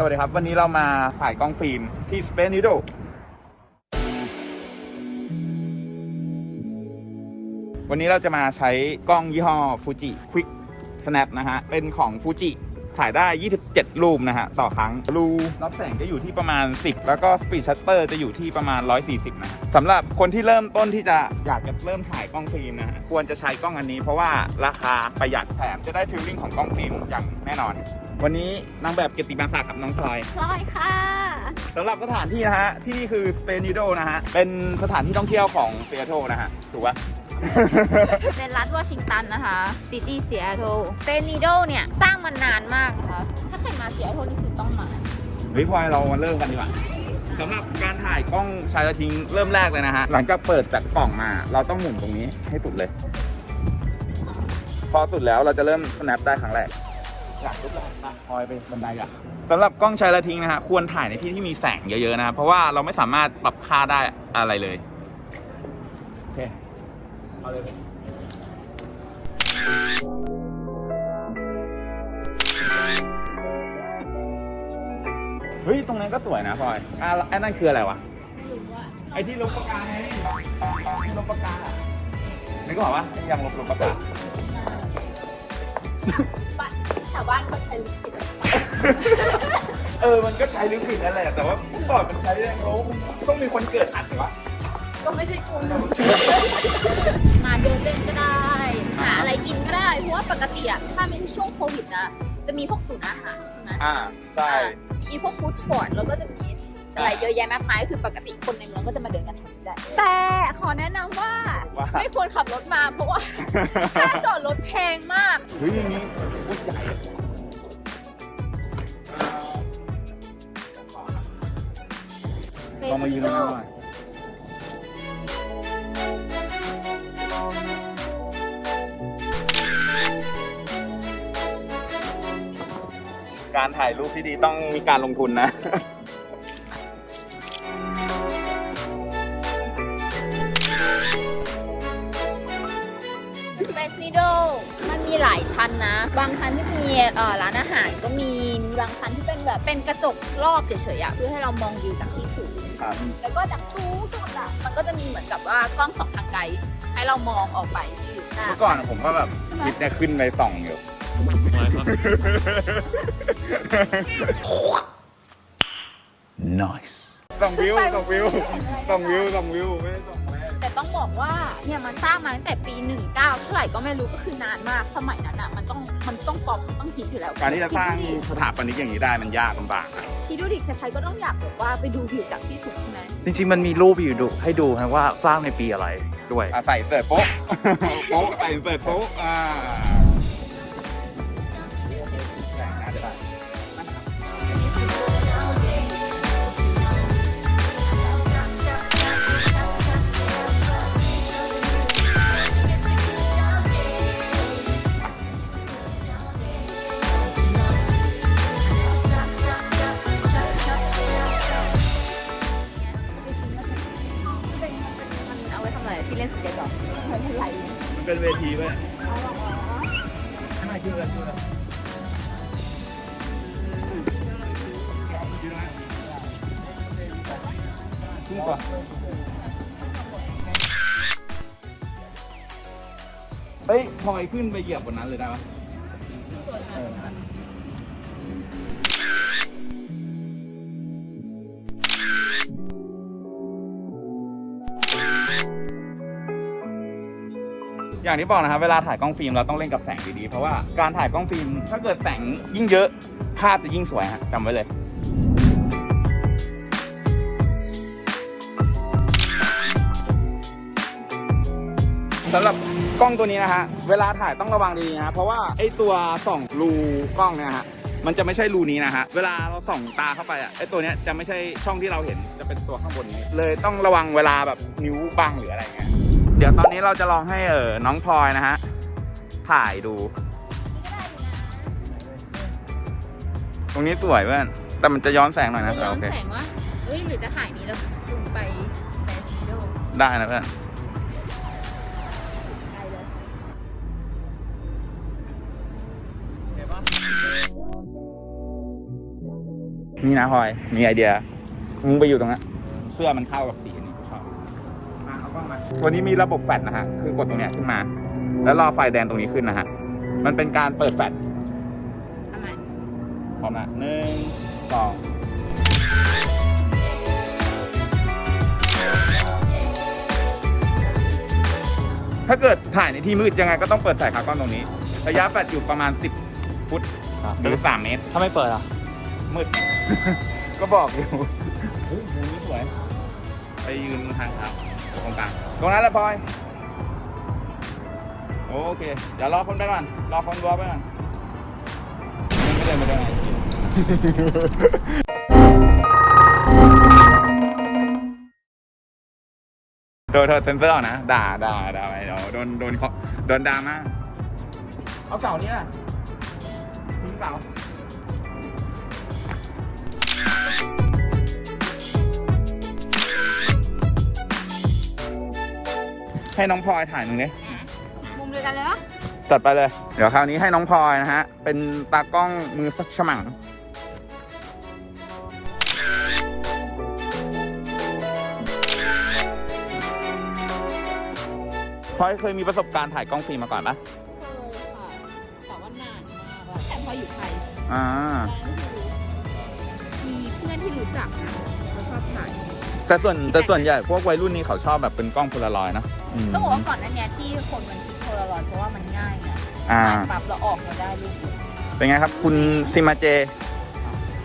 สวัสดีครับ วันนี้เรามาถ่ายกล้องฟิล์มที่ Space Needle วันนี้เราจะมาใช้กล้องยี่ห้อ Fuji Quick Snap นะฮะ เป็นของ Fuji ถ่ายได้ 27 รูปนะฮะ ต่อครั้ง รูรับแสงจะอยู่ที่ประมาณ 10 แล้วก็ Speed Shutter จะอยู่ที่ประมาณ 140นะฮะสำหรับคนที่เริ่มต้นที่จะอยากจะเริ่มถ่ายกล้องฟิล์มนะฮะ ควรจะใช้กล้องอันนี้เพราะว่าราคาประหยัดแถมจะได้ฟีลลิ่งของกล้องฟิล์มอย่างแน่นอน วันนี้นางแบบเกยรติมาศักดิ์ครับน้องพลอย พลอยค่ะสำหรับสถานที่นะฮะ ที่นี่คือ Space Needle นะฮะ เป็นสถานที่ท่องเที่ยวของเซียโตนะฮะ ถูกปะ เป็นรัฐวอชิงตันนะคะ ซิตี้ซีแอตเทิลเซนิโดเนี่ย สร้างมานานมาก นะคะถ้าใครมาซีแอตเทิลนี่คือต้องมา เฮ้ยพลอยเรามาเริ่มกันดีกว่าสำหรับการถ่ายกล้องชายกระทิงเริ่มแรกเลยนะฮะ หลังจากเปิดจากกล่องมา เราต้องหมุนตรงนี้ให้สุดเลย พอสุดแล้วเราจะเริ่ม snap ได้ครั้งแรกอยากลุกแล้วมาพลอยไปบันไดอะสำหรับกล้องชายระทิงนะฮะควรถ่ายในที่ที่มีแสงเยอะๆนะครับเพราะว่าเราไม่สามารถปรับค่าได้อะไรเลยโอเคเอาเลย ฮ้ย ตรงนั้นก็สวยนะพลอยอะไอ้นั่นคืออะไรวะ ไอ้ที่ลบปากกาไงที่ลบปากกาอะนึกออกปะยังลบลบปากกาชาวบ้านเขาใช้ลิปสติกเออ มันก็ใช้ลิควิดนั่นแหละ แต่ว่าก่อนมันใช้แรงลบต้องมีคนเกิดอัดสิวะก็ไม่ใช่คุณมาเดินเล่นก็ได้ หาอะไรกินก็ได้ เพราะว่าปกติอะถ้าเป็นช่วงโควิดนะ จะมีพวกศูนย์อาหารใช่ไหมอ่าใช่ มีพวกฟู้ดคอร์ทแล้วก็จะมีอะไรเยอะแยะมากมายคือปกติคนในเมืองก็จะมาเดินกันทำได้ แต่ขอแนะนำว่าว่า ไม่ควรขับรถมาเพราะว่าค่าจอดรถแพงมาก เฮ้ยอย่างนี้โคตรใหญ่อะลองมายืนตรงนั้นหน่อย การถ่ายรูปที่ดีต้องมีการลงทุนนะ Space Needle มันมีหลายชั้นนะ บางชั้นที่มีเอ่อร้านอาหารก็มีมีบางชั้นที่เป็นแบบเป็นกระจกรอบเฉยๆอะเพื่อให้เรามองวิวจากที่สูง ครับแล้วก็จากสูงสุดอะมันก็จะมีเหมือนกับว่ากล้องสองทางไกล ให้เรามองออกไปที่อยู่หน้า เมื่อก่อนผมก็แบบใช่ไหมคิดเนี่ยขึ้นไปส่องอยู่ Nice. ส่องวิวส่องวิวส่องวิวส่องวิวไม่ได้ส่องแม่แต่ต้องบอกว่าเนี่ยมันสร้างมาตั้งแต่ปี 19เท่าไหร่ก็ไม่รู้ก็คือนานมากสมัยนั้นอะมันต้องมันต้องปลอมมันต้องฮิตอยู่แล้วการที่จะสร้างคิดดูดิสถาปนิกอย่างนี้ได้มันยากลำบากนะคิดดูดิใครๆก็ต้องอยากแบบว่าไปดูวิวจากที่สูงใช่ไหมจริงๆ มันมีรูปอยู่ดูให้ดูนะว่าสร้างในปีอะไรด้วย อะใส่เปิดโป๊ะโป๊ะใส่เปิดโป๊ะอ่า มันเอาไว้ทำอะไรที่เล่นสเก็ตหรอไม่เป็นไรมันเป็นเวทีเว้ยข้างในคืออะไรคืออะไรขึ้นก่อนเฮ้ยพลอยขึ้นไปเหยียบบนนั้นเลยได้ปะ อย่างที่บอกนะครับเวลาถ่ายกล้องฟิล์มเราต้องเล่นกับแสงดีๆ เพราะว่าการถ่ายกล้องฟิล์มถ้าเกิดแสงยิ่งเยอะภาพจะยิ่งสวยฮะจำไว้เลย สำหรับกล้องตัวนี้นะฮะ เวลาถ่ายต้องระวังดีนะฮะ เพราะว่าไอตัวส่องรูกล้องเนี่ยฮะ มันจะไม่ใช่รูนี้นะฮะ เวลาเราส่องตาเข้าไปอะ ไอตัวเนี้ยจะไม่ใช่ช่องที่เราเห็น จะเป็นตัวข้างบนนี้ เลยต้องระวังเวลาแบบนิ้วบังหรืออะไรเงี้ย เดี๋ยวตอนนี้เราจะลองให้เออน้องพลอยนะฮะ ถ่ายดู ตรงนี้สวยเพื่อน แต่มันจะย้อนแสงหน่อยนะจะย้อโอนเค แสงว่าเอ้ยหรือจะถ่ายนี้แล้วลงไป Space Needle ได้นะเพื่อน ได้เลย นี่นะพลอย มีไอเดีย มึงไปอยู่ตรงนั้น เสื้อมันเข้ากับสีนี้กูชอบ มาเอากล้องมาวันนี้มีระบบแฟลชนะฮะ คือกดตรงเนี้ยขึ้นมา แล้วรอไฟแดงตรงนี้ขึ้นนะฮะ มันเป็นการเปิดแฟลชทำไมพร้อมนะหนึ่งสองถ้าเกิดถ่ายในที่มืดยังไงก็ต้องเปิดสายขากล้องตรงนี้ ระยะแฟลชอยู่ประมาณ 10 ฟุตหรือ3เมตร ถ้าไม่เปิดอะ มืด ก็บอกอยู่เฮ้ยมุมนี้สวย ไปยืนทางเท้า ตรงกลางตรงนั้นแหละพลอยโอเค เดี๋ยวรอคนไปก่อน รอคนวอลไปก่อนยังไม่เดินมาได้ไงโดนเธอเซนเซอร์เอานะ ด่าด่าด่าไปเดี๋ยวโดนโดนเขาโดนด่ามาเอาเสาเนี้ยทิ้งเสา ให้น้องพลอยถ่ายหนึ่งนี้มุมเดียวกันเลยวะตัดไปเลย เดี๋ยวคราวนี้ให้น้องพลอยนะฮะ เป็นตากล้องมือสักฉมังพลอยเคยมีประสบการณ์ถ่ายกล้องฟิล์มมาก่อนปะเคยค่ะ แต่ว่านานมากแล้วแต่พออยู่ไทยอ่ามีเพื่อนที่รู้จักนะเขาชอบถ่ายแต่ส่วนแต่ส่วนใหญ่พวกวัยรุ่นนี้เขาชอบแบบเป็นกล้องโพลารอยด์เนอะอืม ต้องบอกว่าก่อนหนั้นเนี่ยที่คนมันคิดโพลารอยด์เพราะว่ามันง่ายไงอ่า ถ่ายปั๊บแล้วออกมาได้รูปเลยเป็นไงครับ คุณซิมาเจ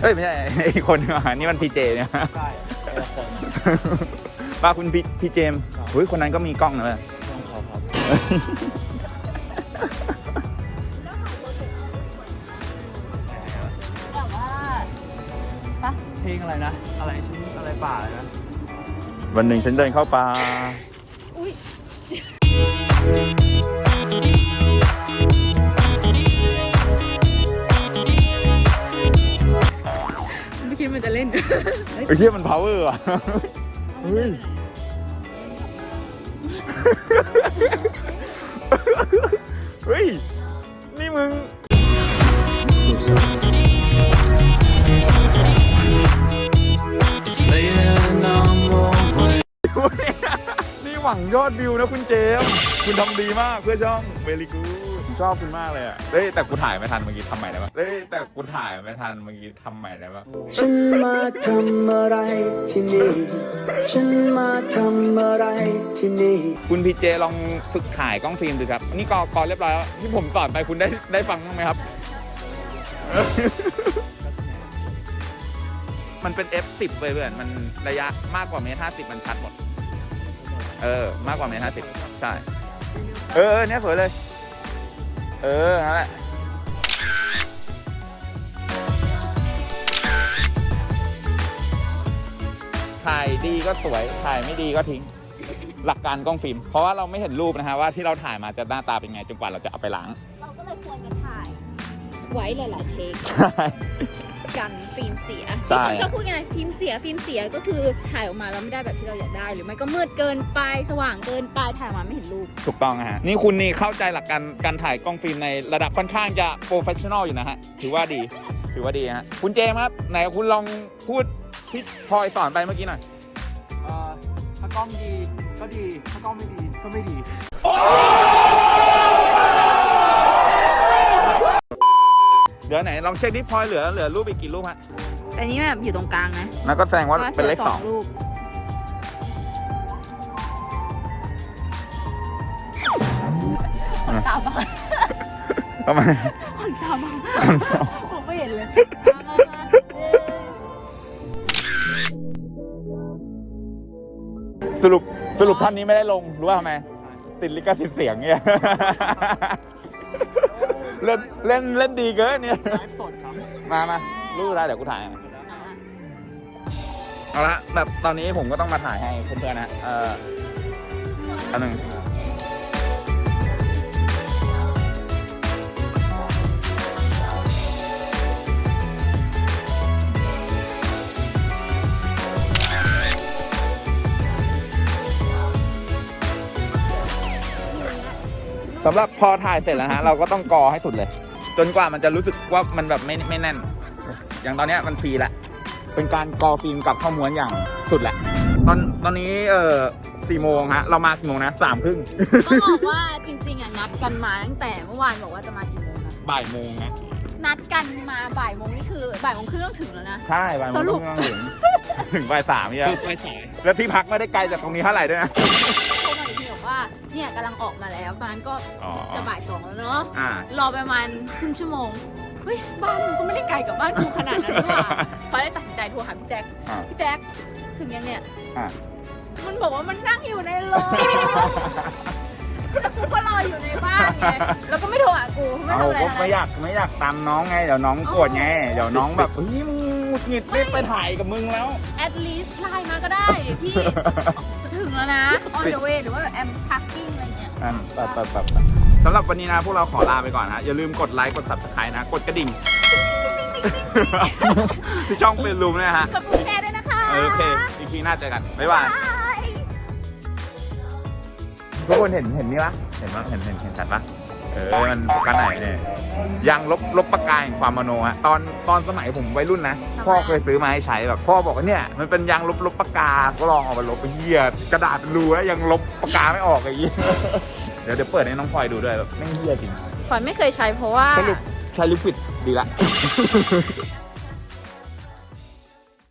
เอ้ย ไม่ใช่ อีกคนนึงอะนี่มันพีเจเนี่ย ใช่เป็นคนป้าคุณพี่พี่เจมส์ครับเฮ้ยคนนั้นก็มีกล้องนะเว้ยต้องเขาครับแต่ว่าปะเพลงอะไรนะ อะไรชิ้นอะไรป่าอะไรนะวันหนึ่งฉันเดินเข้าป่าอุ้ย ไม่คิดมันจะเล่น ไอ้เหี้ยมัน power อะเฮ้ยเฮ้ย นี่มึง ยอดวิวนะคุณเจมส์คุณทำดีมากเพื่อช่องเวลิกูชอบคุณมากเลยอะเฮ้ยแต่กูถ่ายไม่ทันเมื่อกี้ทำใหม่ได้ปะเฮ้ยแต่กูถ่ายไม่ทันเมื่อกี้ทำใหม่ได้ปะฉันมาทำอะไรที่นี่ ฉันมาทำอะไรที่นี่ คุณพีเจลองฝึกถ่ายกล้องฟิล์มดูครับ นี่กอกอเรียบร้อยแล้วที่ผมสอนไปคุณได้ได้ฟังบ้างไหมครับ มันเป็น F10 เลยเพื่อนมันระยะมากกว่าเมตรห้าสิบมันชัดหมด เออ มากกว่าเมตรห้าสิบใช่ เออเออเนี่ยสวยเลย เออนั่นแหละถ่ายดีก็สวย ถ่ายไม่ดีก็ทิ้ง หลักการกล้องฟิล์ม เพราะว่าเราไม่เห็นรูปนะฮะว่าที่เราถ่ายมาจะหน้าตาเป็นไงจนกว่าเราจะเอาไปล้าง เราก็เลยควรจะถ่าย ไว้หลายๆเทค ใช่ กันฟิล์มเสียใช่ ที่คนชอบพูดกันนะฟิล์มเสียฟิล์มเสียก็คือถ่ายออกมาแล้วไม่ได้แบบที่เราอยากได้ หรือไม่ก็มืดเกินไปสว่างเกินไปถ่ายออกมาไม่เห็นรูป ถูกต้องนะฮะ นี่คุณนี่เข้าใจหลักการการถ่ายกล้องฟิล์มในระดับค่อนข้างจะโปรเฟชชั่นอลอยู่นะฮะ ถือว่าดี ถือว่าดีฮะ คุณเจมส์ครับ ไหนคุณลองพูดที่พลอยสอนไปเมื่อกี้หน่อย เอ่อถ้ากล้องดีก็ดี ถ้ากล้องไม่ดีก็ไม่ดี เดี๋ยวไหนลองเช็คที่พลอยเหลือเหลือรูปอีกกี่รูปฮะแต่นี้แบบอยู่ตรงกลางนะนั่นก็แสดงว่าเป็นเลขสองรูปขนตาบังทำไมขนตาบังผมไม่เห็นเลยมามาเย้สรุปสรุปท่านนี้ไม่ได้ลงรู้ว่าทำไมติดลิขสิทธิ์เสียงเนี่ย เล่นเล่นเล่นดีเกินเนี่ย ไลฟ์สดครับ มามารูปแล้วเดี๋ยวกูถ่ายให้อะเอาละแบบตอนนี้ผมก็ต้องมาถ่ายให้เพื่อนๆนะ เอ่ออันหนึ่ง สำหรับพอถ่ายเสร็จแล้วนะฮะเราก็ต้องกอให้สุดเลย จนกว่ามันจะรู้สึกว่ามันแบบไม่ไม่แน่น อย่างตอนเนี้ยมันฟรีละเป็นการกอฟิล์มกับข้อม้วนอย่างสุดแหละ ตอนตอนนี้เออสี่โมงฮะเรามากี่โมงนะสามครึ่งต้องบอกว่าจริงๆอะนัดกันมาตั้งแต่เมื่อวานบอกว่าจะมากี่โมงนะบ่ายโมงนะนัดกันมาบ่ายโมงนี่คือบ่ายโมงครึ่งต้องถึงแล้วนะ ใช่บ่ายโมงสรุปต้องถึงถึงบ่ายสามเนี่ยคือไปสายแล้วที่พักไม่ได้ไกลจากตรงนี้เท่าไหร่ด้วยนะ เนี่ยกำลังออกมาแล้วตอนนั้นก็อ๋อจะบ่ายสองแล้วเนาะอ่ารอประมาณครึ่งชั่วโมงเฮ้ยบ้านมันก็ไม่ได้ไกลกับบ้านกูขนาดนั้นหว่าพอได้ตัดสินใจโทรหาพี่แจ็คอ่าพี่แจ็คถึงยังเนี่ย อ่า มันบอกว่ามันนั่งอยู่ในรถแล้วกูก็รออยู่ในบ้านไง แล้วก็ไม่โทรหากู ไม่เอาทำอะไรก็ทั้งไม่นั้นอยากไม่อยากตามน้องไง เดี๋ยวน้องโกรธไง เดี๋ยวน้องแบบเฮ้ยมึง หงุดหงิดรีบไปถ่ายกับมึงแล้ว at least ไลน์มาก็ได้ พี่ จะถึงแล้วนะ on the way หรือว่า I'm parking อะไรเงี้ยอันตัดตัดตัดตัดสำหรับวันนี้นะพวกเราขอลาไปก่อนนะอย่าลืมกดไลค์กด subscribe นะกดกระดิ่ง ที่ช่องเป็นรูมนะฮะกดปุ่มแชร์ด้วยนะคะโอเคอีพีหน้าเจอกันบ๊ายบาย บาย ทุกคนเห็นเห็นนี่ปะเห็นปะเห็นเห็นเห็นชัดปะ เออมันกันไหนเนี่ยยางลบลบปากกาแห่งความมโนฮะตอนตอนสมัยผมวัยรุ่นนะพ่อเคยซื้อมาให้ใช้แบบพ่อบอกว่าเนี่ยมันเป็นยางลบลบปากกาก็ลองเอาไปลบไปเหี้ยกระดาษเป็นรูแล้วยังลบปากกาไม่ออกไอ้เหี้ยเดี๋ยวเดี๋ยวเปิดให้น้องพลอยดูด้วยแบบไม่งเหี้ยจริงขวัญไม่เคยใช้เพราะว่าสรุปใช้ลิควิดดีละ